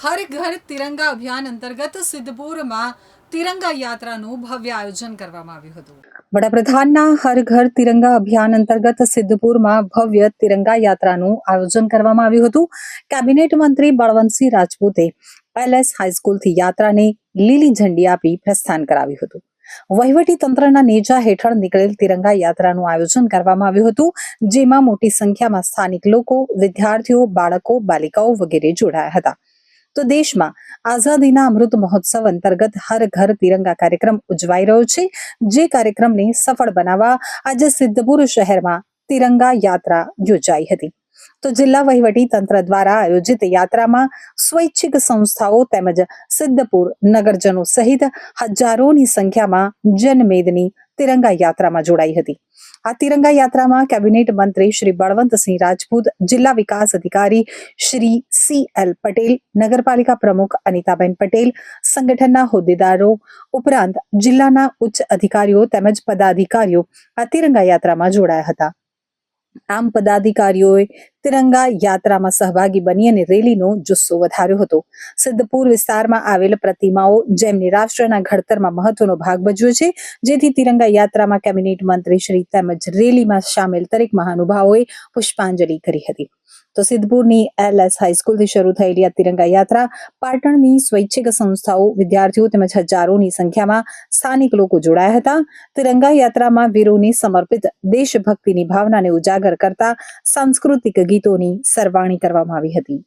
હર ઘર તિરંગા અભિયાન અંતર્ગત સિદ્ધપુરમાં તિરંગા યાત્રાનું ભવ્ય આયોજન કરવામાં આવ્યું હતું. વડાપ્રધાનના હર ઘર તિરંગા અભિયાન અંતર્ગત સિદ્ધપુરમાં ભવ્ય તિરંગા યાત્રાનું આયોજન કરવામાં આવ્યું હતું. કેબિનેટ મંત્રી બળવંતસિંહ રાજપૂતે પેલેસ હાઈસ્કૂલથી યાત્રાને લીલી ઝંડી આપી પ્રસ્થાન કરાવ્યું હતું. વહીવટી તંત્રના નેજા હેઠળ નીકળેલ તિરંગા યાત્રાનું આયોજન કરવામાં આવ્યું હતું, જેમાં મોટી સંખ્યામાં સ્થાનિક લોકો, વિદ્યાર્થીઓ, બાળકો, બાલિકાઓ વગેરે જોડાયા હતા. તો દેશમાં આઝાદીના અમૃત મહોત્સવ અંતર્ગત હર ઘર તિરંગા કાર્યક્રમ ઉજવાઈ રહ્યો છે, જે કાર્યક્રમને સફળ બનાવવા આજે સિદ્ધપુર શહેરમાં તિરંગા યાત્રા યોજાઈ હતી. તો જિલ્લા વહીવટી તંત્ર દ્વારા આયોજિત યાત્રામાં સ્વૈચ્છિક સંસ્થાઓ તેમજ સિદ્ધપુર નગરજનો સહિત હજારોની સંખ્યામાં જનમેદની તિરંગા યાત્રામાં જોડાઈ હતી. આ તિરંગા યાત્રામાં કેબિનેટ મંત્રી શ્રી બળવંતસિંહ રાજપૂત, જિલ્લા વિકાસ અધિકારી શ્રી સી એલ પટેલ, નગરપાલિકા પ્રમુખ અનિતાબેન પટેલ, સંગઠનના હોદ્દેદારો ઉપરાંત જિલ્લાના ઉચ્ચ અધિકારીઓ તેમજ પદાધિકારીઓ આ તિરંગા યાત્રામાં જોડાયા હતા. આમ પદાધિકારીઓએ તિરંગા યાત્રામાં સહભાગી બની અને રેલીનો જુસ્સો વધાર્યો હતો. સિદ્ધપુર વિસ્તારમાં આવેલ પ્રતિમાઓ જેમની રાષ્ટ્રના ઘડતરમાં મહત્વનો ભાગ ભજવ્યો છે, જેથી તિરંગા યાત્રામાં કેબિનેટ મંત્રી તેમજ રેલીમાં સામેલ દરેક મહાનુભાવોએ પુષ્પાંજલિ કરી હતી. તો સિદ્ધપુરની એલએસ હાઈસ્કૂલથી શરૂ થયેલી આ તિરંગા યાત્રા પાટણની સ્વૈચ્છિક સંસ્થાઓ વિદ્યાર્થીઓ તેમજ હજારોની સંખ્યામાં સ્થાનિક લોકો જોડાયા હતા. તિરંગા યાત્રામાં વીરોને સમર્પિત દેશભક્તિની ભાવનાને ઉજાગર કરતા સાંસ્કૃતિક ગીતોની સરવાણી કરવામાં આવી હતી.